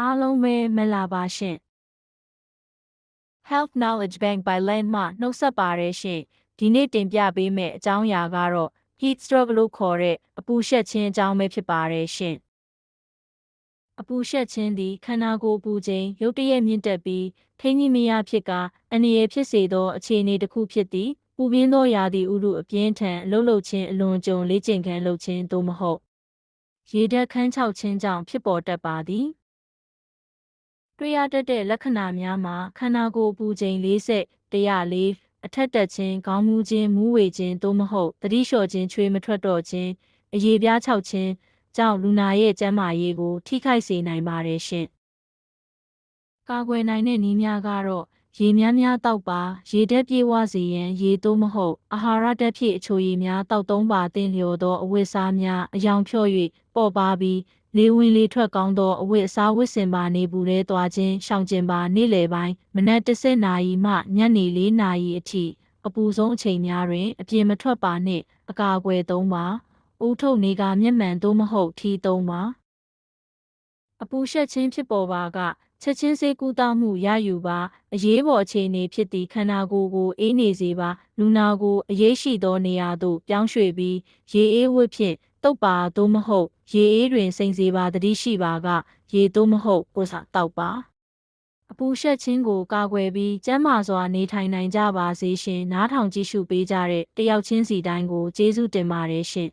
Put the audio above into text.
အားလုံးပဲမင်္ဂလာပါရှင် Health Knowledge Bank by Land မှနှုတ်ဆက်ပါတယ်ရှင်ဒီနေ့တင်ပြပေးမယ့်အကြောင်းအရာကတော့ heat stroke လို့ခေါ်တဲ့အပူရှက်ခြင်းအကြောင်းပဲဖြစ်ပါတယ်ရှင်အပူရှက်ခြင်းသည်ခန္ဓာကိုယ်အပူချိန်ရုတ်တရက်မြင့်တက်ပြီးထိန်းကြီးမရဖြစ်ကအန္တရာယ်ဖြစ်စေသောအခြေအနေတစ်ခုဖြစ်သည်ပူပြင်းသောရာသီဥတုအပြင်းထန်အလုပ်လုပ်ခြင်းအလွန်ကြုံလေ့ကျင့်ခန်းလုပ်ခြင်းသို့မဟုတ်ရေဓာတ်ခန်းချောက်ခြင်းကြောင့်ဖြစ်ပေါ်တတ်ပါသည် တွေ့ရတတ်တဲ့လက္ခဏာများမှာခန္ဓာကိုယ်အပူချိန်40 104အထက်တက်ခြင်းခေါင်းမူးခြင်းမူးဝေခြင်းသို့မဟုတ်သတိလျှော့ခြင်းချွေးမထွက်တော့ခြင်းအရေပြားခြောက်ခြင်းကြောင့်လူနာရဲ့ကျန်းမာရေးကို ထိခိုက်စေနိုင်ပါတယ်ရှင်။ကာကွယ်နိုင်တဲ့နည်းများကတော့ရေများများတောက်ပါရေဓာတ်ပြေဝစေရန်ရေသို့မဟုတ်အာဟာရဓာတ်ဖြည့်အချိုရည်များတောက်သုံးပါတင်လျော်သောအဝတ်စားများအယောင်ဖြော့၍ပေါ့ပါပြီး လေဝင်လေထွက်ကောင်းသောအဝတ်အစားဝတ်ဆင်ပါနေပူရဲသွားခြင်းရှောင်ကျင်ပါနေ့လယ်ပိုင်းမနက်10နာရီမှညနေ4နာရီအထိအပူဆုံးအချိန်များတွင် အပြင်မထွက်ပါနှင့်အကာအကွယ်သုံးပါဦးထုတ်နေကမျက်မှန်သို့မဟုတ်ထီသုံးပါအပူရှက်ခြင်းဖြစ်ပေါ်ပါကချက်ချင်းစေးကူးတောက်မှုရယူပါအရေးပေါ်အခြေအနေဖြစ်သည့်ခန္ဓာကိုယ်ကိုအေးနေစေပါလူနာကိုအရေးရှိသောနေရာသို့ပြောင်းရွှေ့ပြီးရေအေးဝတ်ဖြင့် တုပ်ပါသို့မဟုတ် ရေအေးတွင်စိန်စေပါတတိရှိပါက ရေသို့မဟုတ်ကိုယ်စာတောက်ပါအပူရှက်ခြင်းကိုကာကွယ်ပြီးကျန်းမာစွာနေထိုင်နိုင်ကြပါစေရှင်နားထောင်ကြည့်ရှုပေးကြတဲ့တယောက်ချင်းစီတိုင်းကိုကျေးဇူးတင်ပါတယ်ရှင်